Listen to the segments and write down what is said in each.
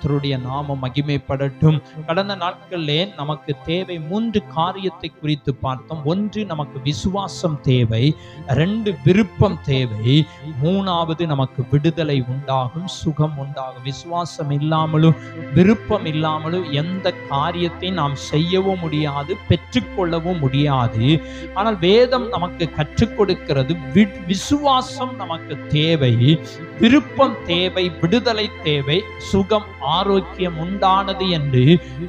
கர்த்தருடைய நாமம் மகிமைப்படட்டும். கடந்த நாட்களிலே நமக்கு தேவை மூன்று காரியத்தை குறித்து பார்த்தோம். ஒன்று நமக்கு விசுவாசம் தேவை. ரெண்டு விருப்பம் தேவை. மூணாவது நமக்கு விடுதலை உண்டாகும் சுகம் உண்டாகும். விசுவாசம் இல்லாமலும் விருப்பம் இல்லாமலும் எந்த காரியத்தை நாம் செய்யவும் முடியாது பெற்றுக்கொள்ளவும் முடியாது. ஆனால் வேதம் நமக்கு கற்றுக் கொடுக்கிறது விசுவாசம் நமக்கு தேவை. விருப்பம் தேவை விடுதலை தேவை சுகம் ஆரோக்கியம் உண்டானது என்று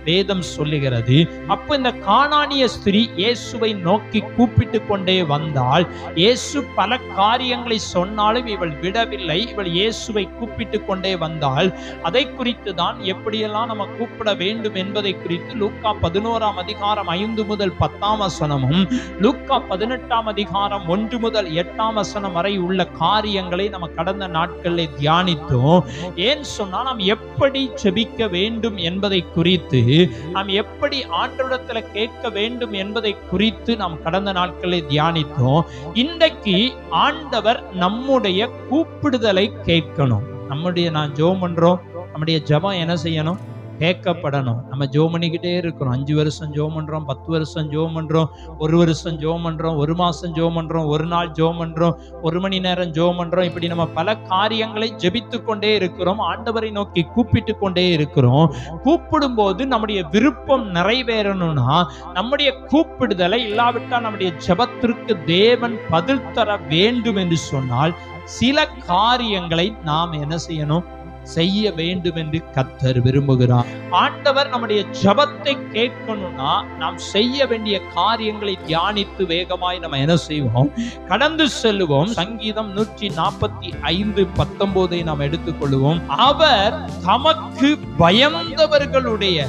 வேதம் சொல்லுகிறது. அப்ப இந்த காணானிய ஸ்திரீ இயேசுவை நோக்கி கூப்பிட்டு கொண்டே வந்தால் இயேசு பல காரியங்களை சொன்னாலும் இவள் விடவில்லை. இவள் இயேசுவை கூப்பிட்டு கொண்டே வந்தால் அதை குறித்து தான் எப்படியெல்லாம் நம்ம கூப்பிட வேண்டும் என்பதை குறித்து லூக்கா பதினோராம் அதிகாரம் ஐந்து முதல் பத்தாம் வசனமும் லூக்கா பதினெட்டாம் அதிகாரம் ஒன்று முதல் எட்டாம் வசனம் வரை உள்ள காரியங்களை நம்ம கடந்த நாட்களில் தியானித்தோம். ஏன் சொன்னா நாம் எப்படி செபிக்க வேண்டும் என்பதை குறித்து நாம் எப்படி ஆண்டவரிடத்துல கேட்க வேண்டும் என்பதை குறித்து நாம் கடந்த நாட்களில் தியானித்தோம். இன்றைக்கு ஆண்டவர் நம்முடைய கூப்பிடுதலை கேட்கணும். நம்முடைய நான் ஜோம் பண்றோம். நம்முடைய ஜபம் என்ன செய்யணும்? கேட்கப்படணும். நம்ம ஜோம் பண்ணிக்கிட்டே இருக்கிறோம். அஞ்சு வருஷம் ஜோம் பண்ணுறோம் பத்து வருஷம் ஜோம் பண்ணுறோம் ஒரு வருஷம் ஜோம் பண்ணுறோம் ஒரு மாதம் ஜோம் பண்ணுறோம் ஒரு நாள் ஜோம் பண்ணுறோம் ஒரு மணி நேரம் ஜோம் பண்ணுறோம் இப்படி நம்ம பல காரியங்களை ஜெபித்து கொண்டே இருக்கிறோம். ஆண்டவரை நோக்கி கூப்பிட்டு கொண்டே இருக்கிறோம். கூப்பிடும் போது நம்முடைய விருப்பம் நிறைவேறணும்னா நம்முடைய கூப்பிடுதலை இல்லாவிட்டால் நம்முடைய ஜெபத்திற்கு தேவன் பதில் தர வேண்டும் என்று சொன்னால் சில காரியங்களை நாம் என்ன செய்யணும்? செய்ய வேண்டும் என்று கத்தர் விரும்புகிறார். ஆண்டவர் நம்முடைய ஜபத்தை கேட்கணும்னா நாம் செய்ய வேண்டிய காரியங்களை தியானித்து வேகமாய் நம்ம என்ன செய்வோம்? கடந்து செல்லுவோம். சங்கீதம் நூற்றி நாற்பத்தி ஐந்து பத்தொன்பதை நாம் எடுத்துக்கொள்வோம் அவர் தமக்கு பயந்தவர்களுடைய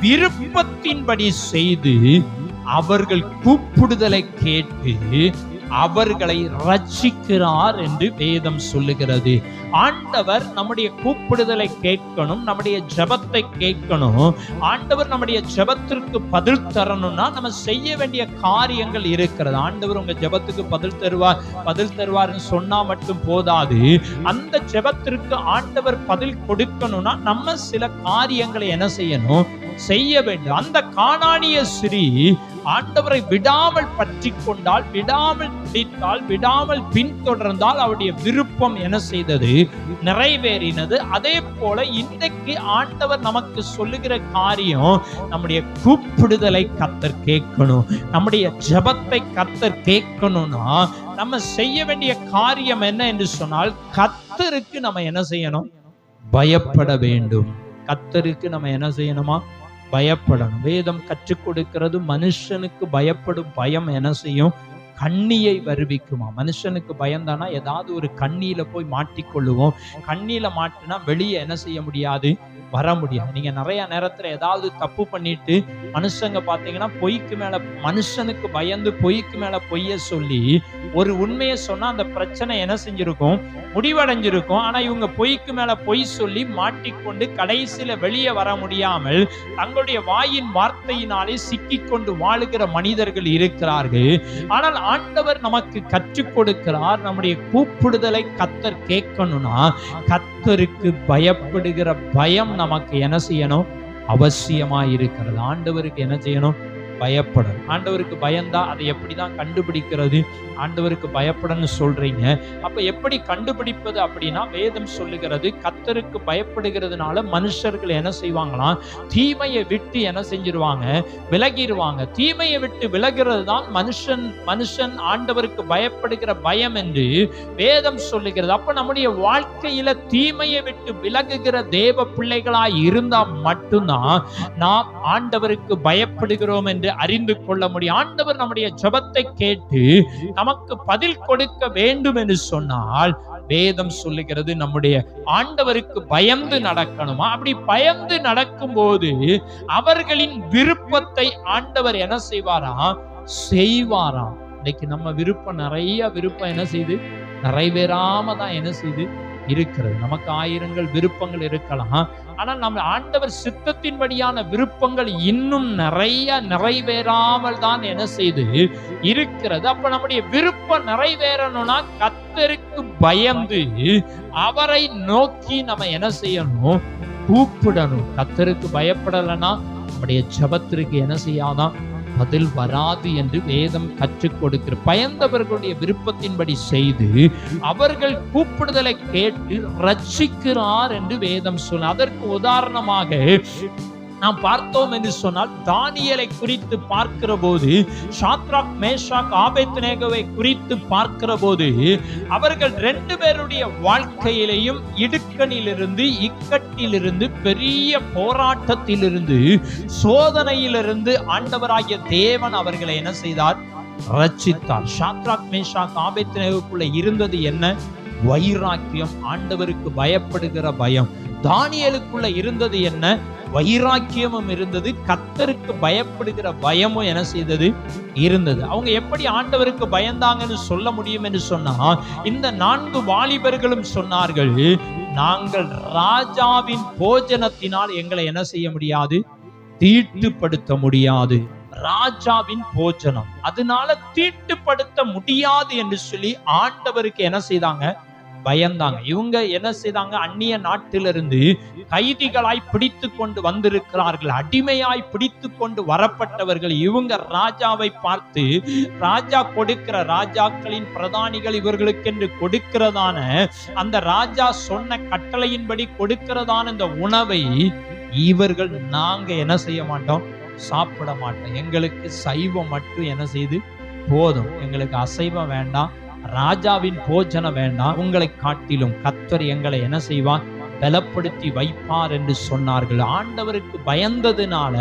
விருப்பத்தின்படி செய்து அவர்கள் கூப்பிடுதலை கேட்டு அவர்களை ரட்சிக்கிறார் என்று வேதம் சொல்லுகிறது. ஆண்டவர் நம்முடைய கூப்பிடுதலை கேட்கணும் நம்முடைய ஜெபத்தை கேட்கணும். ஆண்டவர் நம்முடைய ஜெபத்திற்கு பதில் தரணும்னா நம்ம செய்ய வேண்டிய காரியங்கள் இருக்கிறது. ஆண்டவர் உங்க ஜெபத்துக்கு பதில் தருவார் பதில் தருவார்னு சொன்னா மட்டும் போதாது. அந்த ஜெபத்திற்கு ஆண்டவர் பதில் கொடுக்கணும்னா நம்ம சில காரியங்களை என்ன செய்யணும்? செய்ய வேண்டும். அந்த காணானிய ஸ்ரீ ஆண்டவரை விடாமல் பற்றி கொண்டால் விடாமல் பிடித்தால் விடாமல் பின்தொடர்ந்தால் அவருடைய விருப்பம் என்ன செய்தது? நிறைவேறினது. அதே போல இன்றைக்கு ஆண்டவர் நமக்கு சொல்லுகிற காரியம் நம்முடைய கூப்பிடுதலை கத்தர் கேட்கணும். நம்முடைய ஜெபத்தை கத்தர் கேட்கணும்னா நம்ம செய்ய வேண்டிய காரியம் என்ன என்று சொன்னால் கத்தருக்கு நம்ம என்ன செய்யணும்? பயப்பட வேண்டும். கத்தருக்கு நம்ம என்ன செய்யணுமா? பயப்படணும். வேதம் கற்றுக் கொடுக்கிறது மனுஷனுக்கு பயப்படும் பயம் என்ன செய்யும்? கண்ணியை வருவிக்குமா? மனுஷனுக்கு பயந்தானா? ஏதாவது ஒரு கண்ணியில போய் மாட்டிக்கொள்ளுவோம். கண்ணியில மாட்டினா வெளியே என்ன செய்ய முடியாது? வர முடியாது. நீங்க நிறைய நேரத்துல ஏதாவது தப்பு பண்ணிட்டு மனுஷங்க பாத்தீங்கன்னா பொய்க்கு மேல மனுஷனுக்கு பயந்து பொய்க்கு மேல பொய்ய சொல்லி ஒரு உண்மையை சொன்னா அந்த பிரச்சனை என்ன செஞ்சிருக்கும்? முடிவடைஞ்சிருக்கும். ஆனா இவங்க பொய்க்கு மேல பொய் சொல்லி மாட்டிக்கொண்டு கடைசியில வெளியே வர முடியாமல் தங்களுடைய வாயின் வார்த்தையினாலே சிக்கிக்கொண்டு வாழுகிற மனிதர்கள் இருக்கிறார்கள். ஆனால் ஆண்டவர் நமக்கு கற்றுக் கொடுக்கிறார். நம்முடைய கூப்பிடுதலை கத்தர் கேட்கணும்னா கத்தருக்கு பயப்படுகிற பயம் நமக்கு என்ன செய்யணும்? அவசியமா இருக்கிறது ஆண்டவருக்கு என்ன செய்யணும்? பயப்படணும். ஆண்டவருக்கு பயந்தா அதை எப்படி தான் கண்டுபிடிக்கிறது? ஆண்டவருக்கு பயப்படன்னு சொல்றீங்க. அப்ப எப்படி கண்டுபிடிப்பது அப்படின்னா வேதம் சொல்லுகிறது கத்தருக்கு பயப்படுகிறதுனால மனுஷர்கள் என்ன செய்வாங்களாம்? தீமையை விட்டு என்ன செஞ்சிருவாங்க? விலகிடுவாங்க தீமையை விட்டு விலகிறது தான் மனுஷன் மனுஷன் ஆண்டவருக்கு பயப்படுகிற பயம் என்று வேதம் சொல்லுகிறது. அப்ப நம்முடைய வாழ்க்கையில தீமையை விட்டு விலகுகிற தேவ பிள்ளைகளாய் இருந்தா மட்டும்தான் நாம் ஆண்டவருக்கு பயப்படுகிறோம் என்று அறிந்து கொள்ள முடியும். ஆண்டவர் நம்முடைய ஜபத்தை கேட்டு நமக்கு பதில் கொடுக்க வேண்டும் என்று சொன்னால் வேதம் சொல்லுகிறது நம்முடைய ஆண்டவருக்கு பயந்து நடக்கணுமா. அப்படி பயந்து நடக்கும்போது அவர்களின் விருப்பத்தை ஆண்டவர் என்ன செய்வாராம் செய்வாராம். இன்னைக்கு நம்ம விருப்பம் நிறைய விருப்பம் என்ன செய்யுது நிறைவேறாம தான் என்ன செய்யுது இருக்கிறது. நமக்கு ஆயிரங்கள் விருப்பங்கள் இருக்கலாம். ஆனால் நம்ம ஆண்டவர் சித்தத்தின்படியான விருப்பங்கள் இன்னும் நிறைய நிறைவேறாமல் தான் என்ன செய்து இருக்கிறது. அப்ப நம்முடைய விருப்பம் நிறைவேறணும்னா கத்தருக்கு பயந்து அவரை நோக்கி நம்ம என்ன செய்யணும்? கூப்பிடணும். கத்தருக்கு பயப்படலைன்னா நம்முடைய ஜெபத்திற்கு என்ன செய்யாதான் பதில் வராது என்று வேதம் கற்றுக் கொடுக்கிற பயந்தவர்களுடைய விருப்பத்தின்படி செய்து அவர்கள் கூப்பிடுதலை கேட்டு ரட்சிக்கிறார் என்று வேதம் சொன்ன அதற்கு உதாரணமாக நாம் பார்த்தோம் என்று சொன்னால் தானியலை குறித்து பார்க்கிற போது ஷாத்ராக் மேஷாக் ஆபேத்நேகோவை குறித்து பார்க்கிற போது அவர்கள் ரெண்டு பேருடைய வாழ்க்கையிலையும் இடுக்கணிலிருந்து இக்கட்டிலிருந்து பெரிய போராட்டத்திலிருந்து சோதனையிலிருந்து ஆண்டவராகிய தேவன் அவர்களை என்ன செய்தார்? ரச்சித்தார் ஷாத்ராக் மேஷாக் ஆபேத்நேகோக்குள்ள இருந்தது என்ன? வைராக்கியம் ஆண்டவருக்கு பயப்படுகிற பயம். தானியலுக்குள்ள இருந்தது என்ன? வைராக்கியமும் இருந்தது கத்தருக்கு பயப்படுகிற பயமும் என்ன செய்தது? இருந்தது. அவங்க எப்படி ஆண்டவருக்கு பயந்தாங்கன்னு சொல்ல முடியும் என்று சொன்னா இந்த நான்கு வாலிபர்களும் சொன்னார்கள் நாங்கள் ராஜாவின் போஜனத்தினால் எங்களை என்ன செய்ய முடியாது? தீட்டுப்படுத்த முடியாது. ராஜாவின் போஜனம். அதனால தீட்டுப்படுத்த முடியாது என்று சொல்லி ஆண்டவருக்கு என்ன செய்தாங்க? பயந்தாங்க. இவங்க என்ன செய்தாங்க? அந்நிய நாட்டிலிருந்து கைதிகளாய் பிடித்து கொண்டு வந்திருக்கிறார்கள். அடிமையாய் பிடித்து கொண்டு வரப்பட்டவர்கள். இவங்க ராஜாவை பார்த்து ராஜா கொடுக்கிற ராஜாக்களின் பிரதானிகள் இவர்களுக்கென்று கொடுக்கிறதான அந்த ராஜா சொன்ன கட்டளையின்படி கொடுக்கிறதான இந்த உணவை இவர்கள் நாங்க என்ன செய்ய மாட்டோம்? சாப்பிட மாட்டோம். எங்களுக்கு சைவம் மட்டும் என்ன செய்து? போதும். எங்களுக்கு அசைவம் வேண்டாம். ராஜாவின் போஜனம் வேண்டாம். உங்களை காட்டிலும் கத்தர் எங்களை என்ன செய்வான் பலப்படுத்தி வைப்பார் என்று சொன்னார்கள். ஆண்டவருக்கு பயந்ததுனால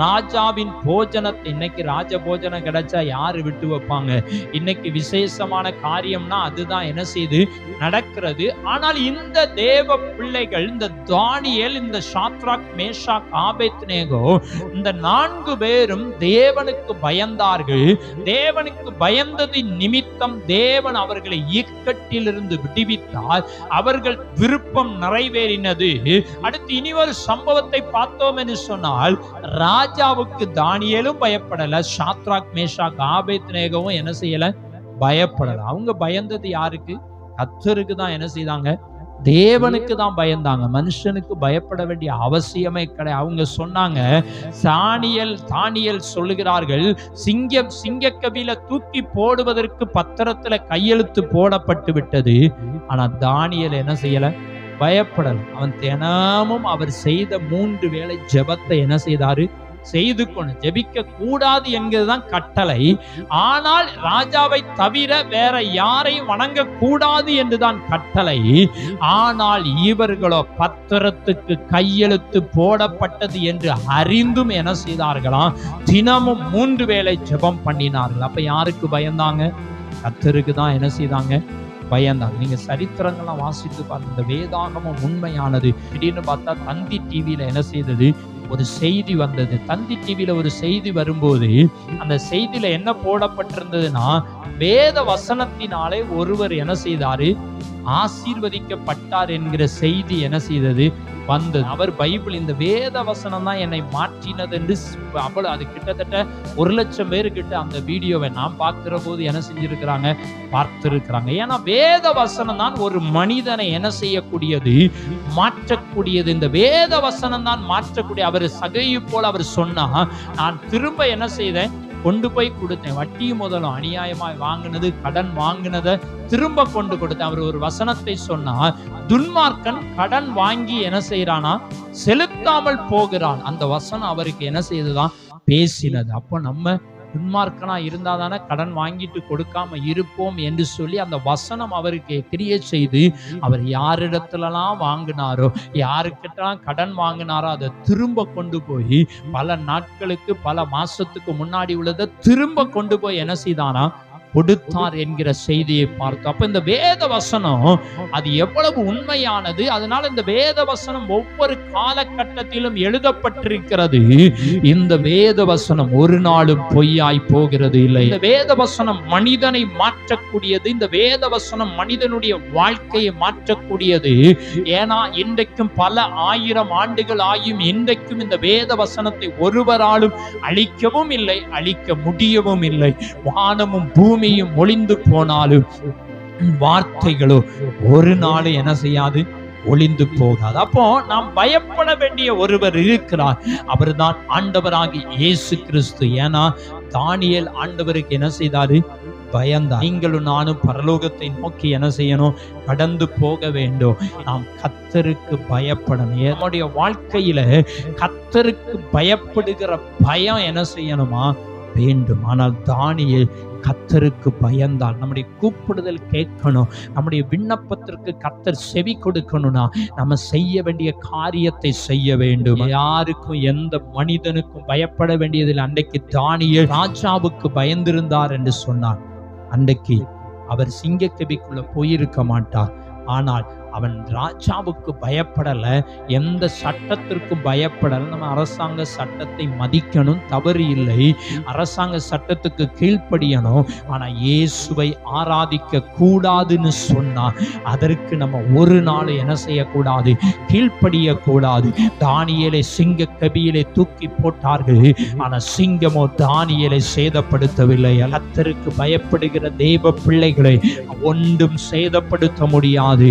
ராஜாவின் போஜனத்தை இன்னைக்கு ராஜ போஜனம் கிடைச்சா யாரு விட்டு வைப்பாங்க? இன்னைக்கு விசேஷமான காரியம்னா அதுதான் என்ன செய்து? நடக்கிறது. ஆனால் இந்த தேவ பிள்ளைகள் இந்த தானியல் இந்த சாத்ராக் மேஷாக் ஆபேத்நேகோ இந்த நான்கு பேரும் தேவனுக்கு பயந்தார்கள். தேவனுக்கு பயந்ததின் நிமித்தம் தேவன் அவர்களை இக்கட்டிலிருந்து விடுவித்தார். அவர்கள் விருப்பம் நிறைவேறினது. அடுத்து இனி ஒரு சம்பவத்தை பார்த்தோம் என்று சொன்னால் ராஜாவுக்கு தானியலும் பயப்படல. ஷாத்ராக் மேஷாக் ஆபேத்நேகவும் என்ன செய்யல? பயப்படல. அவங்க பயந்தது யாருக்கு? கத்தருக்கு தான் என்ன செய்தாங்க? தேவனுக்கு தான் பயந்தாங்க. மனுஷனுக்கு பயப்பட வேண்டிய அவசியமே கிடையாது அவங்க சொன்னாங்க சாணியல் தானியல் சொல்லுகிறார்கள் சிங்கம் சிங்கக்கபில தூக்கி போடுவதற்கு பத்திரத்துல கையெழுத்து போடப்பட்டு விட்டது. ஆனா தானியல் என்ன செய்யல? பயப்படல அவன் தினமும் அவர் செய்த மூன்று வேளை ஜெபத்தை என்ன செய்தாரு? செய்து கொண்டு. ஜபிக்க கூடாது என்கிறதுதான் கட்டளை. ஆனால் ராஜாவை தவிர வேற யாரையும் வணங்க கூடாது என்றுதான் கட்டளை. ஆனால் இவர்களோ பத்திரத்துக்கு கையெழுத்து போடப்பட்டது என்று அறிந்தும் என்ன செய்தார்களாம்? தினமும் மூன்று வேளை ஜெபம் பண்ணினார்கள். அப்ப யாருக்கு பயந்தாங்க? கத்தருக்கு தான் என்ன செய்தாங்க? பயந்தாங்க நீங்க சரித்திரங்கள்லாம் வாசித்து பார்த்து இந்த வேதாகமம் உண்மையானது. திடீர்னு பார்த்தா தந்தி டிவியில என்ன செய்தது? ஒரு செய்தி வந்தது. தந்தி டிவியில ஒரு செய்தி வரும்போது அந்த செய்தியில என்ன போடப்பட்டிருந்ததுன்னா வேத வசனத்தினாலே ஒருவர் என்ன செய்தாரு? ஆசீர்வதிக்கப்பட்டார் என்கிற செய்தி என்ன செய்தது? வந்தது. அவர் பைபிள் இந்த வேத வசனம் தான் என்னை மாற்றினது என்று அவ்வளோ அது கிட்டத்தட்ட ஒரு லட்சம் பேருக்கிட்ட அந்த வீடியோவை நான் பார்க்குற போது என்ன செஞ்சிருக்கிறாங்க? பார்த்துருக்கிறாங்க. ஏன்னா வேத வசனம் தான் ஒரு மனிதனை என்ன செய்யக்கூடியது? மாற்றக்கூடியது. இந்த வேத வசனம் தான் மாற்றக்கூடிய. அவர் சகையை போல் அவர் சொன்னா நான் திரும்ப என்ன செய்தேன்? கொண்டு போய் கொடுத்தேன். வட்டி முதலும் அநியாயமாய் வாங்கினது கடன் வாங்கினதை திரும்ப கொண்டு கொடுத்தேன். அவர் ஒரு வசனத்தை சொன்னா துன்மார்க்கன் கடன் வாங்கி என்ன செய்யறானா செலுத்தாமல் போகிறான். அந்த வசனம் அவருக்கு என்ன செய்ததுதான் பேசினது. அப்போ நம்ம துன்மார்க்கனா இருந்தாதானே கடன் வாங்கிட்டு கொடுக்காம இருப்போம் என்று சொல்லி அந்த வசனம் அவருக்கு கிரிய செய்து அவர் யாரிடத்துலலாம் வாங்கினாரோ யாருக்கிட்டலாம் கடன் வாங்கினாரோ அதை திரும்ப கொண்டு போய் பல நாட்களுக்கு பல மாசத்துக்கு முன்னாடி உள்ளதை திரும்ப கொண்டு போய் என்ன செய்தானா? கொடுத்தார் என்கிற செய்தியை பார்த்தோம் அப்ப இந்த வேத வசனம் அது எவ்வளவு உண்மையானது? அதனால இந்த வேத வசனம் ஒவ்வொரு காலகட்டத்திலும் எழுதப்பட்டிருக்கிறது. இந்த வேத வசனம் ஒரு நாளும் பொய்யாய் போகிறது இல்லை. இந்த வேத வசனம் மனிதனை மாற்றக்கூடியது. இந்த வேத வசனம் மனிதனுடைய வாழ்க்கையை மாற்றக்கூடியது. ஏன்னா இன்றைக்கும் பல ஆயிரம் ஆண்டுகள் ஆயும் இன்றைக்கும் இந்த வேத வசனத்தை ஒருவராலும் அழிக்கவும் இல்லை அழிக்க முடியவும் இல்லை. வானமும் பூமியும் ஒளிந்து போனாலும் வார்த்தைகளோ ஒரு நாள் என்ன செய்யாது? ஒளிந்து போகாது. அப்போ நாம் பயப்பட வேண்டிய ஒருவர் இருக்கிறார். அவர் தான் ஆண்டவராகி இயேசு கிறிஸ்து. ஏன்னா தானியல் ஆண்டவருக்கு என்ன செய்தாரு? பயந்தா நீங்களும் நானும் பரலோகத்தை நோக்கி என்ன செய்யணும்? கடந்து போக வேண்டும். நாம் கத்தருக்கு பயப்படணும். நம்முடைய வாழ்க்கையில கத்தருக்கு பயப்படுகிற பயம் என்ன செய்யணுமா? வேண்டும்? ஆனால் தானியல் கத்தருக்கு பயந்தால் நம்முடைய கூப்பிடுதல் கேட்கணும் நம்முடைய விண்ணப்பத்திற்கு கத்தர் செவி கொடுக்கணும்னா நம்ம செய்ய வேண்டிய காரியத்தை செய்ய வேண்டும். யாருக்கும் எந்த மனிதனுக்கும் பயப்பட வேண்டியதில் அன்றைக்கு தானியேல் ராஜாவுக்கு பயந்திருந்தார் என்று சொன்னார். அன்றைக்கு அவர் சிங்கக்கபிக்குள்ள போயிருக்க மாட்டார். ஆனால் அவன் ராஜாவுக்கு பயப்படலை. எந்த சட்டத்திற்கும் பயப்படலை. நம்ம அரசாங்க சட்டத்தை மதிக்கணும் தவறு இல்லை. அரசாங்க சட்டத்துக்கு கீழ்ப்படியணும். ஆனா இயேசுவை ஆராதிக்க கூடாதுன்னு சொன்னா அதற்கு நம்ம ஒரு நாள் என்ன செய்யக்கூடாது? கீழ்ப்படிய கூடாது தானியலை சிங்க கபியிலே தூக்கி போட்டார்கள். ஆனா சிங்கமோ தானியலை சேதப்படுத்தவில்லை. கத்தருக்கு பயப்படுகிற தேவ பிள்ளைகளை ஒன்றும் சேதப்படுத்த முடியாது.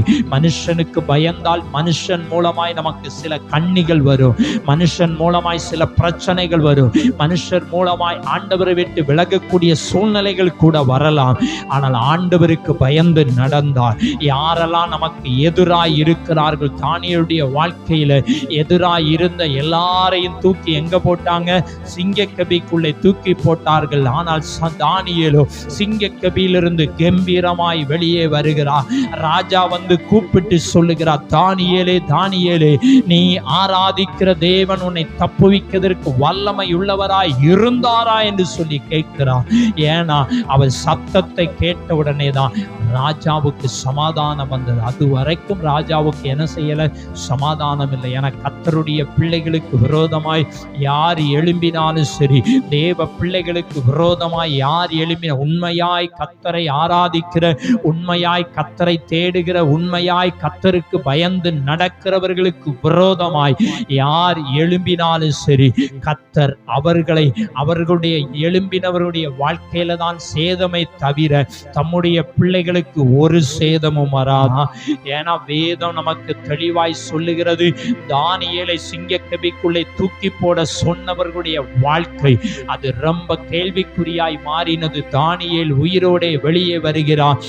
மனுஷனுக்கு பயந்தால் மனுஷன் மூலமாய் நமக்கு சில கண்ணிகள் வரும். மனுஷன் மூலமாய் சில பிரச்சனைகள் வரும். மனுஷர் மூலமாய் ஆண்டவரை விட்டு விலகக்கூடிய சூழ்நிலைகள் கூட வரலாம். ஆனால் ஆண்டவருக்கு பயந்து நடந்தார் யாரெல்லாம் நமக்கு எதிராய் இருக்கிறார்கள் தானியருடைய வாழ்க்கையில எதிராய் இருந்த எல்லாரையும் தூக்கி எங்க போட்டாங்க? சிங்கக்கபிக்குள்ளே தூக்கி போட்டார்கள். ஆனால் ச- சிங்க சிங்கக்கபியிலிருந்து கம்பீரமாய் வெளியே வருகிறார். ராஜா வந்து கூப்பிட்டு சொல்லுகிறார் தானியேலே தானியேலே நீ ஆராதிக்கிற தேவன் உன்னை தப்புவிக்கிறதற்கு வல்லமை உள்ளவராய் இருந்தாரா? என்று சொல்லி கேட்கிறார் ஏன்னா அவர் சத்தத்தை கேட்ட உடனே தான் ராஜாவுக்கு சமாதானம் வந்தது. அது வரைக்கும் ராஜாவுக்கு என்ன செய்யலை? சமாதானம் இல்லை. என கத்தருடைய பிள்ளைகளுக்கு விரோதமாய் யார் எழும்பினாலும் சரி தேவ பிள்ளைகளுக்கு விரோதமாய் யார் எழும்பின உண்மையாய் கத்தரை ஆராதிக்கிற உண்மையாய் கத்தரை தேடுகிற உண்மையாய் கத்தருக்கு பயந்து நடக்கிறவர்களுக்கு விரோதமாய் யார் எழும்பினாலும் சரி கத்தர் அவர்களை அவர்களுடைய எழும்பினவருடைய வாழ்க்கையில தான் சேதமே தவிர தம்முடைய பிள்ளைகளுக்கு ஒரு சேதமும் வராதா? ஏன்னா வேதம் நமக்கு தெளிவாய் சொல்லுகிறது தானியேலை சிங்கக்கபிக்குள்ளே தூக்கி போட சொன்னவர்களுடைய வாழ்க்கை அது ரொம்ப கேள்விக்குறியாய் மாறினது. தானியல் உயிரோடே வெளியே வருகிறார்.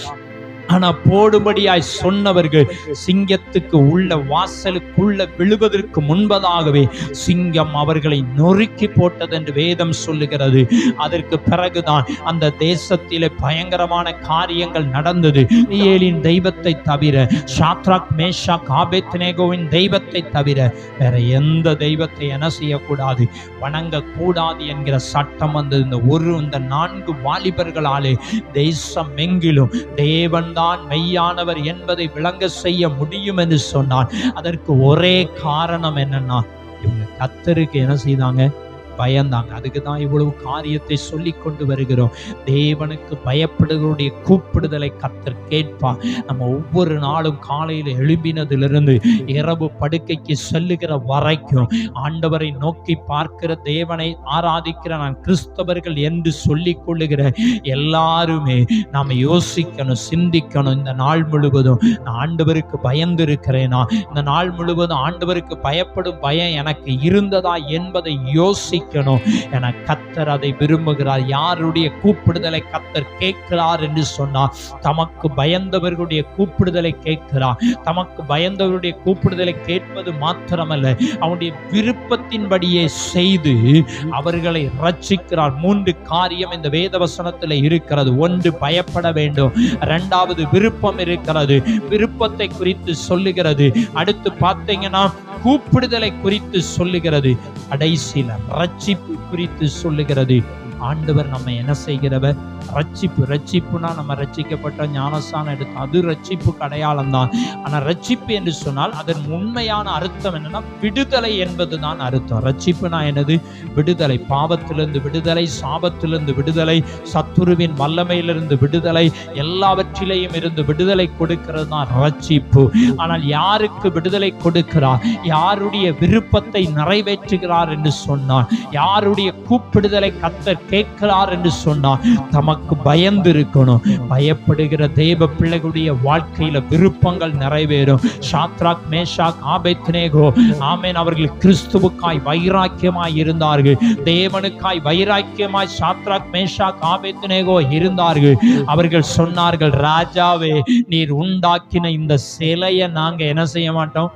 ஆனா போடும்படியாய் சொன்னவர்கள் சிங்கத்துக்கு உள்ள வாசலுக்குள்ள விழுவதற்கு முன்பதாகவே சிங்கம் அவர்களை நொறுக்கி போட்டது என்று வேதம் சொல்லுகிறது. அதற்கு பிறகுதான் அந்த தேசத்திலே பயங்கரமான காரியங்கள் நடந்தது. ஏலின் தெய்வத்தை தவிர ஷாத்ராக் மேஷா காபேத்னேகோவின் தெய்வத்தை தவிர வேற எந்த தெய்வத்தை என்ன செய்யக்கூடாது. வணங்க கூடாது என்கிற சட்டம் வந்தது. இந்த ஒரு இந்த நான்கு வாலிபர்களாலே தேசம் எங்கிலும் தேவன் தான் மெய்யானவர் என்பதை விளங்க செய்ய முடியும் என்று சொன்னான். அதற்கு ஒரே காரணம் என்னன்னா இவங்க கத்தருக்கு என்ன செய்தாங்க? பயந்தாங்க. அதுக்கு தான் இவ்வளவு காரியத்தை சொல்லி கொண்டு வருகிறோம். தேவனுக்கு பயப்படுகளுடைய கூப்பிடுதலை கத்தர் கேட்பா நம்ம ஒவ்வொரு நாளும் காலையில் எழும்பினதிலிருந்து இரவு படுக்கைக்கு செல்லுகிற வரைக்கும் ஆண்டவரை நோக்கி பார்க்கிற தேவனை ஆராதிக்கிற நான் கிறிஸ்தவர்கள் என்று சொல்லிக் கொள்ளுகிற எல்லாருமே நாம் யோசிக்கணும் சிந்திக்கணும். இந்த நாள் முழுவதும் நான் ஆண்டவருக்கு பயந்து இருக்கிறேனா இந்த நாள் முழுவதும் ஆண்டவருக்கு பயப்படும் பயம் எனக்கு இருந்ததா என்பதை யோசி யோசிக்கணும் என கத்தர் அதை விரும்புகிறார். யாருடைய கூப்பிடுதலை கத்தர் கேட்கிறார் என்று சொன்னார் தமக்கு பயந்தவர்களுடைய கூப்பிடுதலை கேட்கிறார். தமக்கு பயந்தவருடைய கூப்பிடுதலை கேட்பது மாத்திரமல்ல அவனுடைய விருப்பத்தின்படியே செய்து அவர்களை ரட்சிக்கிறார் மூன்று காரியம் இந்த வேத வசனத்தில் இருக்கிறது. ஒன்று பயப்பட வேண்டும். இரண்டாவது விருப்பம் இருக்கிறது. விருப்பத்தை குறித்து சொல்லுகிறது. அடுத்து பார்த்தீங்கன்னா கூப்பிடுதலை குறித்து சொல்லுகிறது. கடைசியில ரட்சிப்பு குறித்து சொல்லுகிறது. ஆண்டவர் நம்ம என்ன செய்கிறவர் ரட்சிப்பு ரட்சிப்புனா நம்ம ரட்சிக்கப்பட்ட ஞானஸ்தானம் எடுத்து அது ரட்சிப்பு அடையாளம் தான் ஆனால் ரட்சிப்பு என்று சொன்னால் அதன் உண்மையான அர்த்தம் என்னன்னா விடுதலை என்பது தான் அர்த்தம். ரட்சிப்புனா என்னது? விடுதலை. பாவத்திலிருந்து விடுதலை சாபத்திலிருந்து விடுதலை சத்துருவின் வல்லமையிலிருந்து விடுதலை எல்லாவற்றிலேயும் இருந்து விடுதலை கொடுக்கிறது தான் ரட்சிப்பு. ஆனால் யாருக்கு விடுதலை கொடுக்கிறார்? யாருடைய விருப்பத்தை நிறைவேற்றுகிறார் என்று சொன்னார் யாருடைய கூப்பிடுதலை கத்தர் கேட்கிறார் என்று சொன்னார். தமக்கு பயந்து இருக்கணும் பயப்படுகிற தெய்வ பிள்ளைகளுடைய வாழ்க்கையில விருப்பங்கள் நிறைவேறும். ஷாத்ராக் மேஷாக் ஆபேத்னேகோ ஆமேன் அவர்கள் கிறிஸ்துவுக்காய் வைராக்கியமாய் இருந்தார்கள். தேவனுக்காய் வைராக்கியமாய் ஷாத்ராக் மேஷாக் ஆபேத்னேகோ இருந்தார்கள். அவர்கள் சொன்னார்கள் ராஜாவே நீர் உண்டாக்கின இந்த சிலையை நாங்க என்ன செய்ய மாட்டோம்?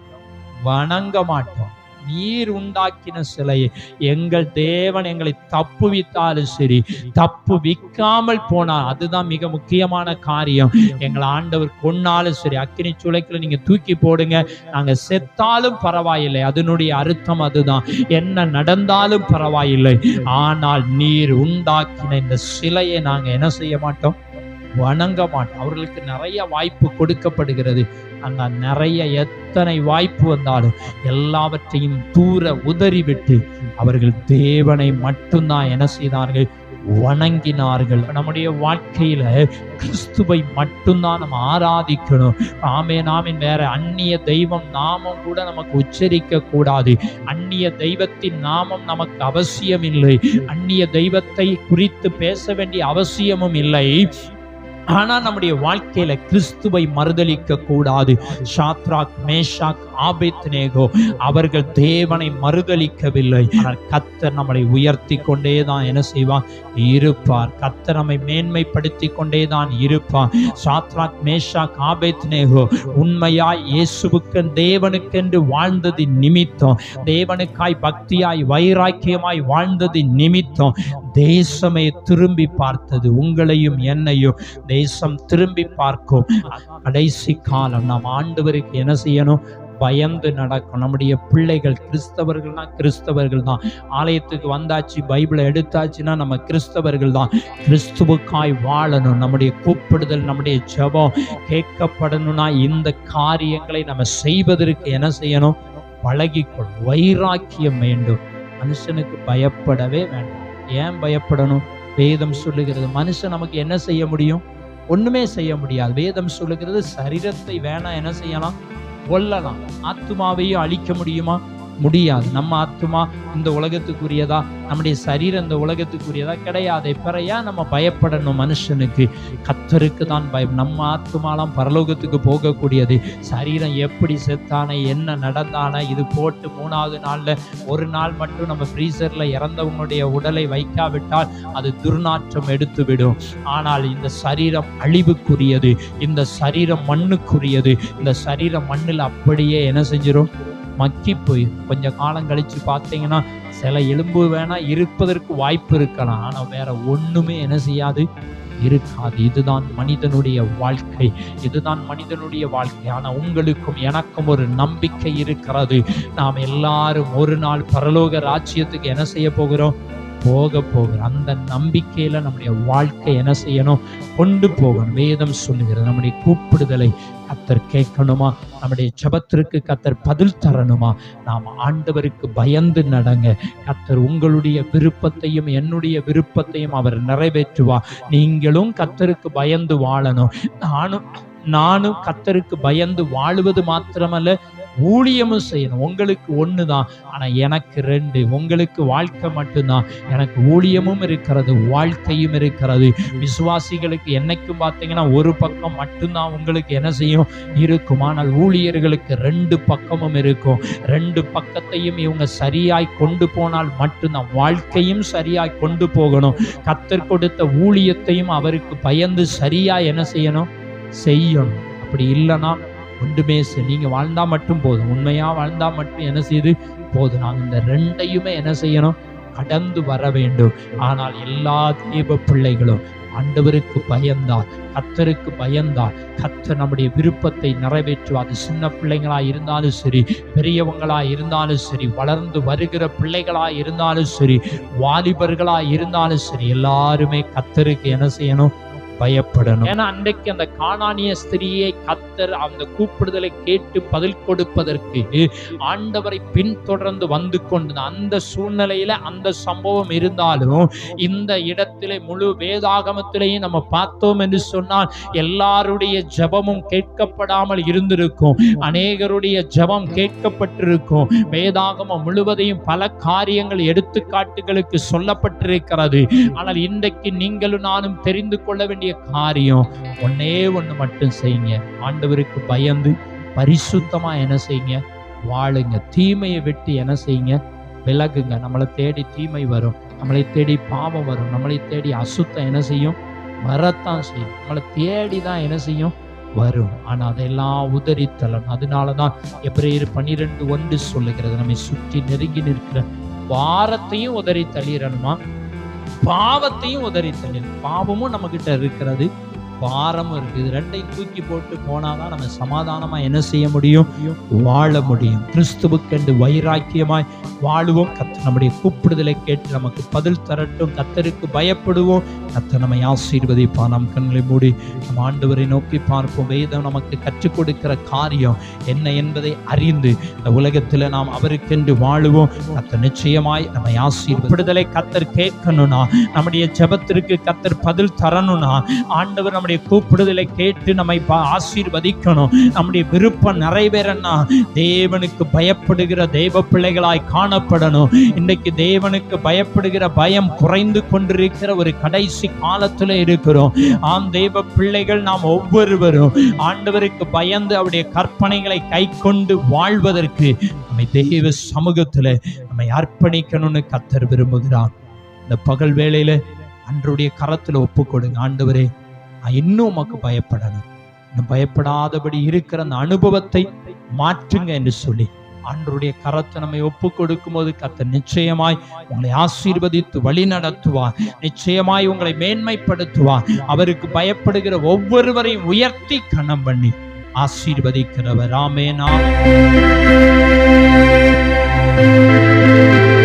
வணங்க மாட்டோம். நீர் உண்டாக்கின சிலையை எங்கள் தேவன் எங்களை தப்புவித்தாலும் சரி தப்பு விக்காமல் போனால் அதுதான் மிக முக்கியமான காரியம். எங்களை ஆண்டவர் கொன்னாலும் சரி அக்கினி சுளைக்கில் நீங்க தூக்கி போடுங்க. நாங்க செத்தாலும் பரவாயில்லை அதனுடைய அர்த்தம் அதுதான். என்ன நடந்தாலும் பரவாயில்லை. ஆனால் நீர் உண்டாக்கின இந்த சிலையை நாங்க என்ன செய்ய மாட்டோம்? வணங்க மாட்டோம் அவர்களுக்கு நிறைய வாய்ப்பு கொடுக்கப்படுகிறது. அந்த நிறைய எத்தனை வாய்ப்பு வந்தாலும் எல்லாவற்றையும் தூர உதறிவிட்டு அவர்கள் தேவனை மட்டும்தான் என்ன செய்தார்கள்? வணங்கினார்கள். நம்முடைய வாழ்க்கையில கிறிஸ்துவை மட்டும்தான் நம்ம ஆராதிக்கணும். ஆமே நாமின் வேற அந்நிய தெய்வம் நாமம் கூட நமக்கு உச்சரிக்க கூடாது. அந்நிய தெய்வத்தின் நாமம் நமக்கு அவசியம் இல்லை அந்நிய தெய்வத்தை குறித்து பேச வேண்டிய அவசியமும் இல்லை. ஆனா நம்முடைய வாழ்க்கையில கிறிஸ்துவை மறுதலிக்க கூடாது. ஷாத்ராக் மேஷாக் ஆபேத்னேகோ அவர்கள் தேவனை மறுதலிக்கவில்லை ஆனால் கத்தர் நம்மளை உயர்த்தி கொண்டே தான் என்ன செய்வார்? இருப்பார். கத்தர் நம்மை மேன்மைப்படுத்தி கொண்டே தான் இருப்பார். ஷாத்ராக் மேஷாக் ஆபேத்னேகோ உண்மையாய் இயேசுவுக்கு தேவனுக்கென்று வாழ்ந்தது நிமித்தம் தேவனுக்காய் பக்தியாய் வைராக்கியமாய் வாழ்ந்தது நிமித்தம் தேசமே திரும்பி பார்த்தது உங்களையும் என்னையும். தேசம் திரும்பி பார்க்கும். கடைசி காலம் நாம் ஆண்டவருக்கு என்ன செய்யணும்? பயந்து நடக்கும் நம்முடைய பிள்ளைகள் கிறிஸ்தவர்கள்னா கிறிஸ்தவர்கள் தான் ஆலயத்துக்கு வந்தாச்சு பைபிளை எடுத்தாச்சுன்னா நம்ம கிறிஸ்தவர்கள் தான் கிறிஸ்துவுக்காய் வாழணும். நம்முடைய கூப்பிடுதல் நம்முடைய ஜெபம் கேட்கப்படணும்னா இந்த காரியங்களை நம்ம செய்வதற்கு என்ன செய்யணும்? பழகிக்கொள். வைராக்கியம் வேண்டும். மனுஷனுக்கு பயப்படவே வேண்டாம். ஏன் பயப்படணும்? வேதம் சொல்லுகிறது மனுஷன் நமக்கு என்ன செய்ய முடியும்? ஒண்ணுமே செய்ய முடியாது. வேதம் சொல்லுகிறது சரீரத்தை வேணா என்ன செய்யலாம்? கொல்லலாம். ஆத்துமாவையும் அழிக்க முடியுமா? முடியாது. நம்ம ஆத்துமா இந்த உலகத்துக்குரியதா? நம்முடைய சரீரம் இந்த உலகத்துக்குரியதா? கிடையாது. பிறையா நம்ம பயப்படணும் மனுஷனுக்கு. கத்தருக்கு தான் பயம். நம்ம ஆத்துமாலாம் பரலோகத்துக்கு போகக்கூடியது. சரீரம் எப்படி செத்தானே என்ன நடந்தானே இது போட்டு மூணாவது நாளில் ஒரு நாள் மட்டும் நம்ம ஃப்ரீசரில் இறந்தவங்களுடைய உடலை வைக்காவிட்டால் அது துர்நாற்றம் எடுத்துவிடும். ஆனால் இந்த சரீரம் அழிவுக்குரியது. இந்த சரீரம் மண்ணுக்குரியது. இந்த சரீரம் மண்ணில் அப்படியே என்ன செஞ்சிடும் மக்கி போய் கொஞ்ச காலம் கழிச்சு பார்த்தீங்கன்னா சில எலும்பு வேணா இருப்பதற்கு வாய்ப்பு இருக்கலாம். ஆனா வேற ஒண்ணுமே என்ன செய்யாது? இருக்காது. இதுதான் மனிதனுடைய வாழ்க்கை. இதுதான் மனிதனுடைய வாழ்க்கை. ஆனா உங்களுக்கும் எனக்கும் ஒரு நம்பிக்கை இருக்கிறது. நாம் எல்லாரும் ஒரு நாள் பரலோக ராஜ்யத்துக்கு என்ன செய்ய போகிறோம்? போக போகிறோம் அந்த நம்பிக்கையில நம்முடைய வாழ்க்கை என்ன செய்யணும்? கொண்டு போகணும். வேதம் சொல்லுகிறது நம்முடைய கூப்பிடுதலை கத்தர் கேட்கணுமா? நம்முடைய ஜபத்திற்கு கத்தர் பதில் தரணுமா? நாம் ஆண்டவருக்கு பயந்து நடங்க. கத்தர் உங்களுடைய விருப்பத்தையும் என்னுடைய விருப்பத்தையும் அவர் நிறைவேற்றுவா நீங்களும் கத்தருக்கு பயந்து வாழணும். நானும் நானும் கத்தருக்கு பயந்து வாழுவது மாத்திரமல்ல ஊழியமும் செய்யணும். உங்களுக்கு ஒன்று தான். ஆனால் எனக்கு ரெண்டு. உங்களுக்கு வாழ்க்கை மட்டும்தான். எனக்கு ஊழியமும் இருக்கிறது வாழ்க்கையும் இருக்கிறது. விசுவாசிகளுக்கு என்னைக்கும் பார்த்தீங்கன்னா ஒரு பக்கம் மட்டும்தான் உங்களுக்கு என்ன செய்யும்? இருக்கும். ஆனால் ஊழியர்களுக்கு ரெண்டு பக்கமும் இருக்கும். ரெண்டு பக்கத்தையும் இவங்க சரியாய் கொண்டு போனால் மட்டும்தான். வாழ்க்கையும் சரியாய் கொண்டு போகணும். கத்தர் கொடுத்த ஊழியத்தையும் அவருக்கு பயந்து சரியாக என்ன செய்யணும்? செய்யணும். அப்படி இல்லைன்னா ஒன்றுமே செய் நீங்க வாழ்ந்தா மட்டும் போதும். உண்மையா வாழ்ந்தா மட்டும் என்ன செய்யுது போதும். நாங்கள் இந்த ரெண்டையுமே என்ன செய்யணும்? கடந்து வர வேண்டும். ஆனால் எல்லா தீப பிள்ளைகளும் ஆண்டவருக்கு பயந்தால் கத்தருக்கு பயந்தால் கத்தர் நம்முடைய விருப்பத்தை நிறைவேற்றுவார். அது சின்ன பிள்ளைங்களா இருந்தாலும் சரி பெரியவங்களா இருந்தாலும் சரி வளர்ந்து வருகிற பிள்ளைகளா இருந்தாலும் சரி வாலிபர்களா இருந்தாலும் சரி எல்லாருமே கத்தருக்கு என்ன செய்யணும்? பயப்படணும். ஏன்னா அன்றைக்கு அந்த காணானிய ஸ்திரியை கத்தர் அந்த கூப்பிடுதலை கேட்டு பதில் கொடுப்பதற்கு ஆண்டவரை பின்தொடர்ந்து வந்து கொண்டு அந்த சூழ்நிலையில அந்த சம்பவம் இருந்தாலும் இந்த இடத்திலே முழு வேதாகமத்திலேயும் நம்ம பார்த்தோம் என்று சொன்னால் எல்லாருடைய ஜெபமும் கேட்கப்படாமல் இருந்திருக்கும். அநேகருடைய ஜெபம் கேட்கப்பட்டிருக்கும். வேதாகமம் முழுவதையும் பல காரியங்கள் எடுத்துக்காட்டுகளுக்கு சொல்லப்பட்டிருக்கிறது. ஆனால் இன்றைக்கு நீங்களும் நானும் தெரிந்து கொள்ள வேண்டிய காரியம் ஒன்னே ஒண்ணு மட்டும் செய்யுங்க. ஆண்டவருக்கு பயந்து பரிசுத்தமா என்ன செய்யுங்க? வாழுங்க. தீமையை விட்டு என்ன செய்யுங்க? விலகுங்க. நம்மளை தேடி தீமை வரும். நம்மளை தேடி பாவம் வரும். நம்மளை தேடி அசுத்தம் என்ன செய்யும்? வரத்தான் செய்யும். நம்மளை தேடி தான் என்ன செய்யும்? வரும். ஆனா அதெல்லாம் உதறித்தள்ளணும் அதனாலதான் எப்ரேயர் பன்னிரெண்டு ஒன்று சொல்லுகிறது. நம்மை சுற்றி நெருங்கி நிற்கிற வாரத்தையும் உதறி தள்ளிடணுமா? பாவத்தையும் உதறி தள்ளிடணும் பாவமும் நம்ம கிட்ட இருக்கிறது. பாரமும் இருக்கு. இது ரெண்டையும் தூக்கி போட்டு போனாதான் நம்ம சமாதானமா என்ன செய்ய முடியும்? வாழ முடியும். கிறிஸ்துவுக்கென்று வைராக்கியமாய் வாழுவோம். கத்த நம்முடைய கூப்பிடுதலை கேட்டு நமக்கு பதில் தரட்டும். கத்தருக்கு பயப்படுவோம். கத்த நம்மை ஆசீர்வதிப்பா நம் கண்களை மூடி நம் ஆண்டவரை நோக்கி பார்ப்போம். வேதம் நமக்கு கற்றுக் கொடுக்கிற காரியம் என்ன என்பதை அறிந்து இந்த உலகத்துல நாம் அவருக்கென்று வாழுவோம். கத்த நிச்சயமாய் நம்மை ஆசீர்வதிடுதலை கத்தர் கேட்கணும்னா நம்முடைய ஜெபத்திற்கு கத்தர் பதில் தரணும்னா ஆண்டவர் நம்முடைய கூப்பிடுதலை கேட்டு நம்மை பா- ஆசீர்வதிக்கணும். நம்முடைய விருப்பம் நிறைவேறனா தேவனுக்கு பயப்படுகிற தெய்வ பிள்ளைகளாய் காணப்படணும். இன்னைக்கு தேவனுக்கு பயப்படுகிற பயம் குறைந்து கொண்டிருக்கிற ஒரு கடைசி காலத்துல இருக்கிறோம். ஆம் தெய்வ பிள்ளைகள் நாம் ஒவ்வொருவரும் ஆண்டவருக்கு பயந்து அவருடைய கற்பனைகளை கை கொண்டு வாழ்வதற்கு நம்மை தெய்வ சமூகத்துல நம்மை அர்ப்பணிக்கணும்னு கத்தர் விரும்புகிறார். இந்த பகல் வேளையில் அன்றுடைய கரத்துல ஒப்பு கொடுங்க ஆண்டவரே நான் இன்னும் உமக்கு பயப்படணும். இன்னும் பயப்படாதபடி இருக்கிற அந்த அனுபவத்தை மாற்றுங்க என்று சொல்லி அன்றுடைய கரத்தை நம்மை ஒப்பு கொடுக்கும் போது கத்த நிச்சயமாய் உங்களை ஆசீர்வதித்து வழி நடத்துவார். நிச்சயமாய் உங்களை மேன்மைப்படுத்துவார். அவருக்கு பயப்படுகிற ஒவ்வொருவரையும் உயர்த்தி கணம் பண்ணி ஆசீர்வதிக்கிறவர். ஆமேனா.